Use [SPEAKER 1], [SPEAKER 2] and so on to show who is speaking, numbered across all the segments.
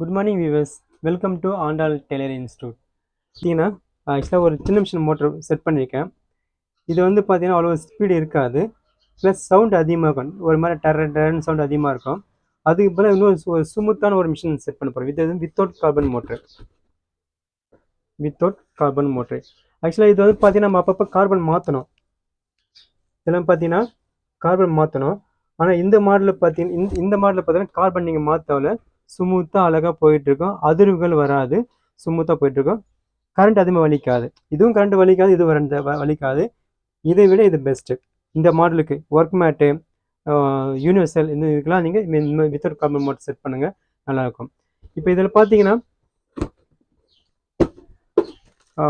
[SPEAKER 1] Good morning viewers welcome to Andal tailor institute பார்த்தீங்கன்னா ஆக்சுவலாக ஒரு சின்ன மிஷின் மோட்டர் செட் பண்ணியிருக்கேன் இது வந்து பார்த்தீங்கன்னா அவ்வளோ ஸ்பீடு இருக்காது. ப்ளஸ் சவுண்ட் அதிகமாக இருக்கும். ஒரு மாதிரி டர டரன் சவுண்ட் அதிகமாக இருக்கும். அதுக்கு பதிலாக இன்னும் ஒரு சுமுத்தான ஒரு மிஷின் செட் பண்ண போகிறோம் இது without carbon motor without carbon motor ஆக்சுவலாக இது வந்து பார்த்தீங்கன்னா நம்ம அப்பப்போ கார்பன் மாற்றணும் இதெல்லாம் பார்த்தீங்கன்னா கார்பன் மாற்றணும் ஆனால் இந்த மாடலில் பார்த்தீங்கன்னா இந்த இந்த மாடலில் பார்த்தீங்கன்னா கார்பன் நீங்கள் மாற்றவில்லை ஸ்மூத்தாக அழகாக போயிட்டுருக்கோம். அதிர்வுகள் வராது. ஸ்மூத்தாக போயிட்டுருக்கும். கரண்ட் அதிகமாக வலிக்காது. இதுவும் கரண்ட் வலிக்காது இது வர வ- வலிக்காது. இதை விட இது பெஸ்ட்டு இந்த மாடலுக்கு ஒர்க் மேட்டு யூனிவர்சல் இந்த இதுக்கெலாம் நீங்கள் வித்தவுட் கார்பன் மோட்டர் செட் பண்ணுங்கள் நல்லாயிருக்கும். இப்போ இதில் பார்த்தீங்கன்னா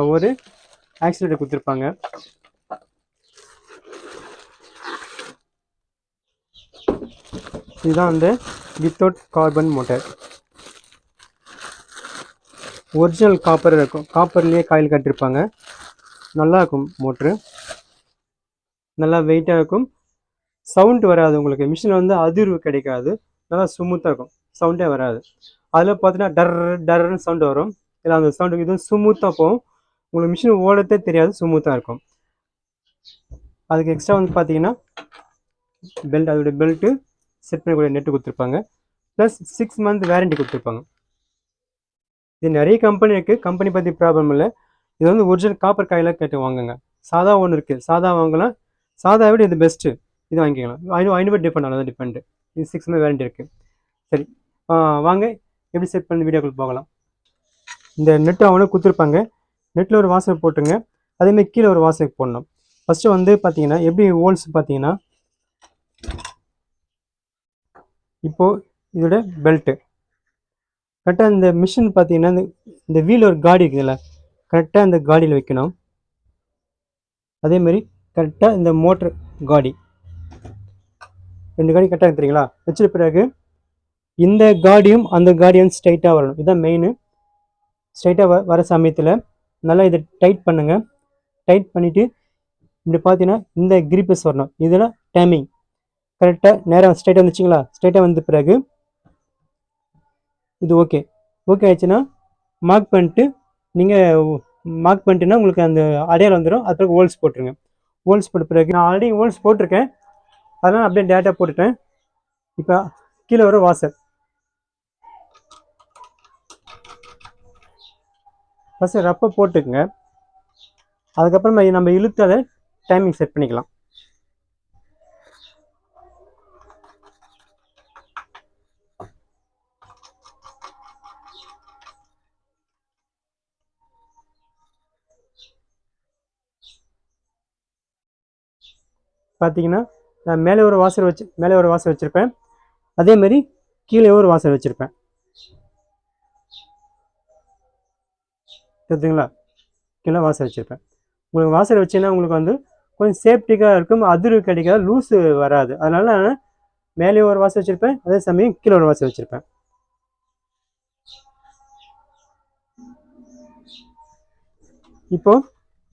[SPEAKER 1] ஒரு ஆக்சிலேட்டர் கொடுத்துருப்பாங்க. இதுதான் வந்து without carbon motor original copper இருக்கும். காப்பர்லேயே காயில் கட்டியிருப்பாங்க நல்லா இருக்கும் மோட்ரு நல்லா வெயிட்டாக இருக்கும். சவுண்ட் வராது உங்களுக்கு. மிஷினில் வந்து அதிர்வு கிடைக்காது. நல்லா ஸ்மூத்தாக இருக்கும். சவுண்டே வராது. அதில் பார்த்தீங்கன்னா டர் டர்னு சவுண்டு வரும். இல்லை அந்த சவுண்டுக்கு இதுவும் ஸ்மூத்தாக போகும். உங்களுக்கு மிஷின் ஓடத்தே தெரியாது. ஸ்மூத்தாக இருக்கும். அதுக்கு எக்ஸ்ட்ரா வந்து பார்த்தீங்கன்னா பெல்ட் அதோட பெல்ட்டு செட் பண்ணக்கூடிய நெட்டு கொடுத்துருப்பாங்க. ப்ளஸ் சிக்ஸ் மந்த் வேரண்டி கொடுத்துருப்பாங்க. இது நிறைய கம்பெனி இருக்குது கம்பெனி பற்றி ப்ராப்ளம் இல்லை. இது வந்து ஒரிஜினல் காப்பர் காயிலாக கேட்டு வாங்குங்க. சாதா ஒன்று இருக்குது சாதா வாங்கலாம். சாதா விட இது பெஸ்ட்டு இது வாங்கிக்கலாம். ஐநூறு ஐநூறு டிஃபரெண்ட் அவ்வளோதான் டிஃபெண்ட் இது சிக்ஸ் மந்த் வேரண்டி இருக்குது சரி. வாங்க. எப்படி செட் பண்ணி வீடியோக்குள் போகலாம். இந்த நெட்டு அவனும் கொடுத்துருப்பாங்க. நெட்டில் ஒரு வாசல் போட்டுருங்க. அதேமாதிரி கீழே ஒரு வாசல் போடணும். ஃபஸ்ட்டு வந்து பார்த்தீங்கன்னா எப்படி ஹோல்ஸ் பார்த்தீங்கன்னா இப்போது இதோட பெல்ட்டு கரெக்டாக இந்த மிஷின் பார்த்தீங்கன்னா இந்த இந்த வீல் ஒரு காடி இருக்குதுல்ல கரெக்டாக இந்த காடியில் வைக்கணும். அதே மாதிரி கரெக்டாக இந்த மோட்ரு காடி. ரெண்டு காடி கரெக்டாக எடுத்துறீங்களா வச்சிட்ட பிறகு இந்த காடியும் அந்த காடியும் ஸ்ட்ரைட்டாக வரணும். இதுதான் மெயின் ஸ்ட்ரைட்டாக வ வர சமயத்தில் நல்லா இதை டைட் பண்ணுங்கள் டைட் பண்ணிவிட்டு இப்படி பார்த்தீங்கன்னா இந்த கிரிப்பஸ் வரணும். இதெல்லாம் டைமிங் கரெக்டாக நேராக ஸ்ட்ரைட்டாக வந்துச்சுங்களா? ஸ்ட்ரைட்டாக வந்த பிறகு? இது ஓகே ஓகே ஆயிடுச்சுன்னா மார்க் பண்ணிட்டு நீங்கள் மார்க் பண்ணிட்டுன்னா உங்களுக்கு அந்த அடையாளம் வந்துடும் அது பிறகு ஹோல்ஸ் போட்டுருங்க. ஹோல்ஸ் போட்ட பிறகு நான் ஆல்ரெடி ஹோல்ஸ் போட்டிருக்கேன். அதனால் அப்படியே டேட்டா போட்டுட்டேன். இப்போ கீழே வரும் வாசல். ஃபஸ்ட்டு ரப்பை போட்டுக்குங்க. அதுக்கப்புறமா நம்ம இழுத்து அதை டைமிங் செட் பண்ணிக்கலாம். பார்த்தீங்கன்னா நான் மேலே ஒரு வாசல் வச்சு மேலே ஒரு வாசல் வச்சுருப்பேன். அதே மாதிரி கீழே ஒரு வாசல் வச்சுருப்பேன். தெரிஞ்சுங்களா கீழே வாசல் வச்சுருப்பேன். உங்களுக்கு வாசல் வச்சீங்கன்னா உங்களுக்கு வந்து கொஞ்சம் சேஃப்டிக்காக இருக்கும். அதிர்வு கிடைக்காது லூஸு வராது. அதனால் நான் மேலே ஒரு வாசல் வச்சுருப்பேன். அதே சமயம் கீழே ஒரு வாசல் வச்சுருப்பேன். இப்போது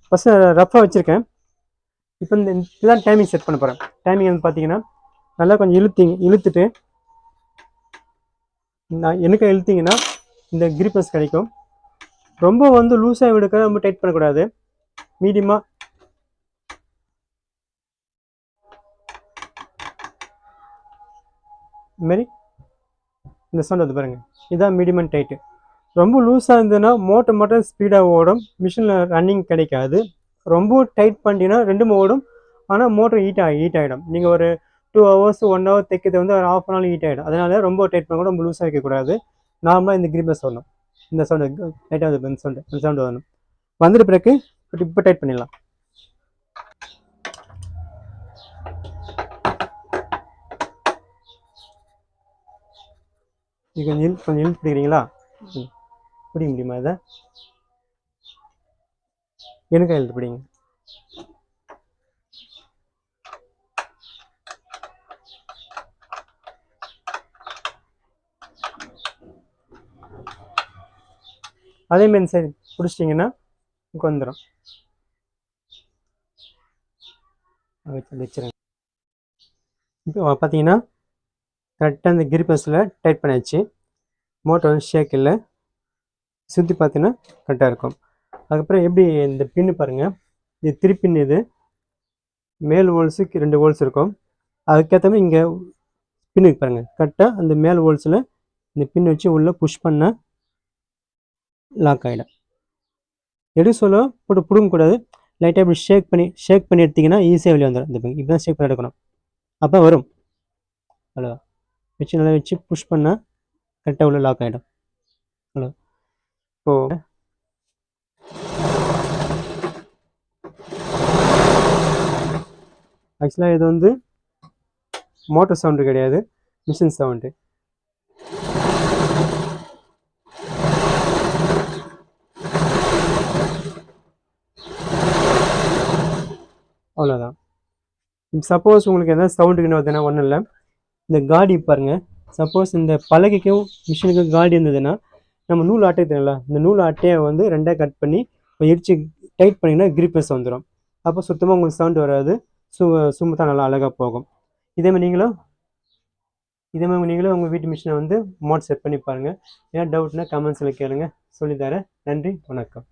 [SPEAKER 1] ஃபஸ்ட்டு ரஃப்பாக வச்சுருக்கேன். இப்போ இந்த இதுதான் டைமிங் செட் பண்ண போகிறேன் டைமிங் வந்து பார்த்தீங்கன்னா நல்லா கொஞ்சம் இழுத்திங்க இழுத்துட்டு நான் எனக்கு இழுத்திங்கன்னா இந்த கிரிப்பஸ் கிடைக்கும். ரொம்ப வந்து லூஸாக விடுக்க ரொம்ப டைட் பண்ணக்கூடாது. மீடியமாக இதுமாரி இந்த சவுண்ட் வந்து பாருங்கள் இதுதான் மீடியம் அண்ட் டைட்டு ரொம்ப லூஸாக இருந்ததுன்னா மோட்டர் மோட்டர் ஸ்பீடாக ஓடும். மிஷினில் ரன்னிங் கிடைக்காது. ரொம்ப டைட் பண்ணிட்டீங்கன்னா ரெண்டும் ஓடும். ஆனால் மோட்டர் ஹீட் ஆகி ஹீட் ஆகிடும் நீங்கள் ஒரு டூ ஹவர்ஸ் ஒன் ஹவர் தைக்கிறது வந்து ஒரு ஆஃப் அன் ஹவர் ஹீட் ஆகிடும் அதனால ரொம்ப டைட் பண்ண கூட ரொம்ப லூஸாக வைக்கக்கூடாது. நார்மலாக இந்த கிரிப்பஸ் சொல்லணும். இந்த சவுண்டு லைட்டாக வந்து இந்த சவுண்டு இந்த சவுண்டு வரணும். வந்துட்டு பிறகு இப்போ டைட் பண்ணிடலாம். இது கொஞ்சம் இழு கொஞ்சம் இழுத்து பிடிக்கிறீங்களா? ம். பிடிக்க முடியுமா இதை? எனக்கு இழுத்து பிடிங்க. அதே மாதிரி சரி பிடிச்சிட்டிங்கன்னா இங்கே வந்துடும் வச்சுருங்க. இப்போ பார்த்தீங்கன்னா கரெக்டாக அந்த கிரிப்பஸில் டைட் பண்ணியாச்சு. மோட்டர் வந்து ஷேக் இல்லை. சுற்றி பார்த்தீங்கன்னா கரெக்டாக இருக்கும். அதுக்கப்புறம் எப்படி இந்த பின்னு பாருங்கள் இது திருப்பின் இது. மேல் ஹோல்ஸுக்கு ரெண்டு ஹோல்ஸ் இருக்கும். அதுக்கேற்ற மாதிரி இங்கே பின்னுக்கு பாருங்கள் கரெக்டாக அந்த மேல் ஹோல்ஸில் இந்த பின் வச்சு உள்ளே புஷ் பண்ணால் லாக் ஆகிடும் எடு சொல்ல போட்டு பிடுங்கக்கூடாது லைட்டாக இப்படி ஷேக் பண்ணி ஷேக் பண்ணி எடுத்திங்கன்னா ஈஸியாக வெளியே வந்துடும் இந்த இப்படி தான் ஷேக் பண்ணி எடுக்கணும். அப்போ வரும். அவ்வளோதான் வச்சு நல்லா வச்சு புஷ் பண்ணால் கரெக்டாக உள்ள லாக் ஆகிடும் அவ்வளோ இப்போது ஆக்சுவலாக இது வந்து மோட்டர் சவுண்டு கிடையாது. மிஷின் சவுண்டு அவ்வளோதான் இப்போ சப்போஸ் உங்களுக்கு எதாவது சவுண்டுக்குன்னு வருதுன்னா ஒன்றும் இல்லை. இந்த காடி பாருங்கள் சப்போஸ் இந்த பலகைக்கும் மிஷினுக்கும் காடி இருந்ததுன்னா நம்ம நூல் அட்டை தெரியல இந்த நூல் ஆட்டையை வந்து ரெண்டாக கட் பண்ணி எரிச்சு டைட் பண்ணிங்கன்னா கிரிப்பஸ் வந்துடும் அப்போ சுத்தமாக உங்களுக்கு சவுண்டு வராது. சு சுமத்தா நல்லா அழகாக போகும். இதே மாதிரி நீங்களும் இதே மாதிரி நீங்களும் உங்கள் வீட்டு மிஷினை வந்து மோட் செட் பண்ணி பாருங்கள் ஏன்னா டவுட்னா கமெண்ட்ஸில் கேளுங்கள் சொல்லித்தரேன். நன்றி வணக்கம்.